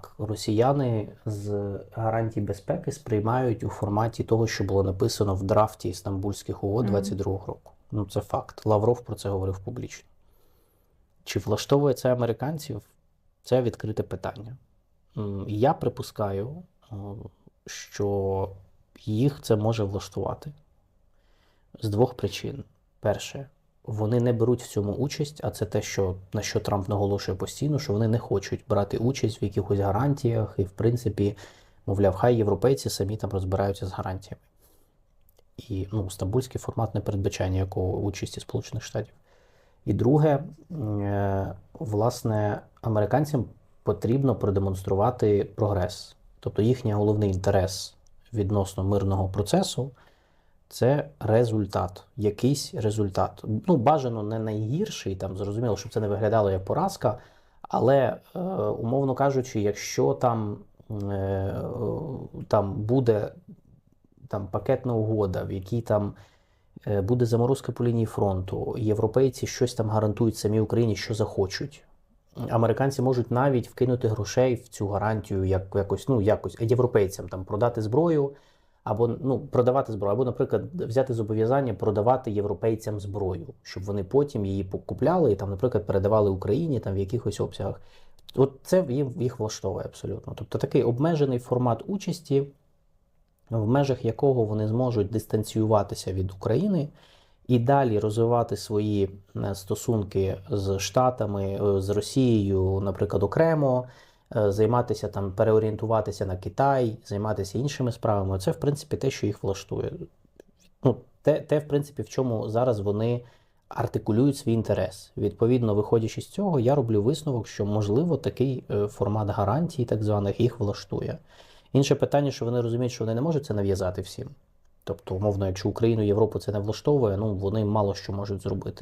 так, росіяни з гарантій безпеки сприймають у форматі того, що було написано в драфті Стамбульських угод Мгм. 22-го року. Ну, це факт. Лавров про це говорив публічно. Чи влаштовує це американців? Це відкрите питання. Я припускаю, що їх це може влаштувати з двох причин. Перше, вони не беруть в цьому участь, а це те, що, на що Трамп наголошує постійно, що вони не хочуть брати участь в якихось гарантіях, і, в принципі, мовляв, хай європейці самі там розбираються з гарантіями. І ну, стамбульський формат не передбачає ніякого участі Сполучених Штатів. І друге, е, власне, американцям потрібно продемонструвати прогрес. Тобто їхній головний інтерес відносно мирного процесу це результат, якийсь результат. Ну, бажано не найгірший, там зрозуміло, щоб це не виглядало як поразка, але, е, умовно кажучи, якщо там, е, там буде там, пакетна угода, в якій там е, буде заморозка по лінії фронту, європейці щось там гарантують самі Україні, що захочуть. Американці можуть навіть вкинути грошей в цю гарантію, як якось, ну, якось європейцям там продати зброю, або ну, продавати зброю, або, наприклад, взяти зобов'язання продавати європейцям зброю, щоб вони потім її покупляли і там, наприклад, передавали Україні там в якихось обсягах. От це їх влаштовує абсолютно. Тобто такий обмежений формат участі, в межах якого вони зможуть дистанціюватися від України і далі розвивати свої е, стосунки з Штатами, е, з Росією, наприклад, окремо, займатися там, переорієнтуватися на Китай, займатися іншими справами. Це, в принципі, те, що їх влаштує. Ну, те, те, в принципі, в чому зараз вони артикулюють свій інтерес. Відповідно, виходячи з цього, я роблю висновок, що можливо такий е, формат гарантій, так званих, їх влаштує. Інше питання, що вони розуміють, що вони не можуть це нав'язати всім. Тобто, умовно, якщо Україну, Європу це не влаштовує, ну вони мало що можуть зробити.